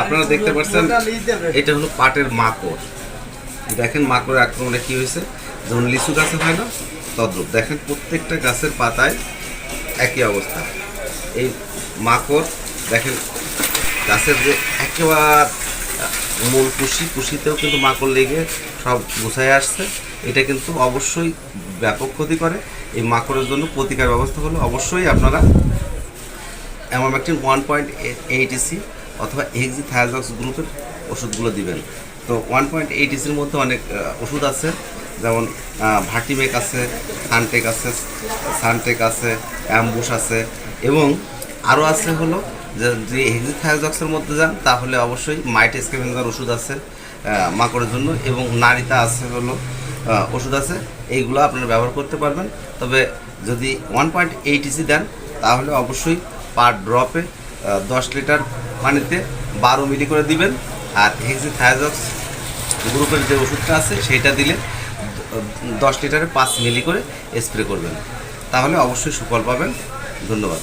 আপনারা দেখতে পাচ্ছেন এটা হলো পাটের মাকড়। দেখেন মাকড়ের আক্রমণে কি হয়েছে? যেমন লিচু গাছে হয় না তদ্রুপ। দেখেন প্রত্যেকটা গাছের পাতায় একই অবস্থা। এই মাকড় দেখেন গাছের যে একেবারে মূল কুশি কুশিতেও কিন্তু মাকড় লেগে সব গুছায় আসছে। এটা কিন্তু অবশ্যই ব্যাপক ক্ষতি করে। এই মাকড়ের জন্য প্রতিকার ব্যবস্থা হলো অবশ্যই আপনারা emamectin one point eight EC অথবা এক্সি থায়াজক্স গ্রুপের ওষুধগুলো দিবেন। তো ওয়ান পয়েন্ট এইট ইসির মধ্যে অনেক ওষুধ আছে। যেমন ভার্টিমেক আছে, সানটেক আছে সানটেক আছে অ্যাম্বুস আছে। এবং আরও আছে হলো, যে যদি এক্সি থায়াজক্সের মধ্যে যান, তাহলে অবশ্যই মাইট স্কেভেঞ্জার ওষুধ আছে মাকড়ের জন্য। এবং নারীতা আছে হলো ওষুধ আছে। এইগুলো আপনারা ব্যবহার করতে পারবেন। তবে যদি ওয়ান পয়েন্ট এইট ইসি দেন, তাহলে অবশ্যই পার ড্রপে দশ লিটার পানিতে বারো মিলি করে দিবেন। আর হেক্সিথায়াজক্স গ্রুপের যে ওষুধটা আছে সেটা দিলে দশ লিটারে পাঁচ মিলি করে স্প্রে করবেন। তাহলে অবশ্যই সুফল পাবেন। ধন্যবাদ।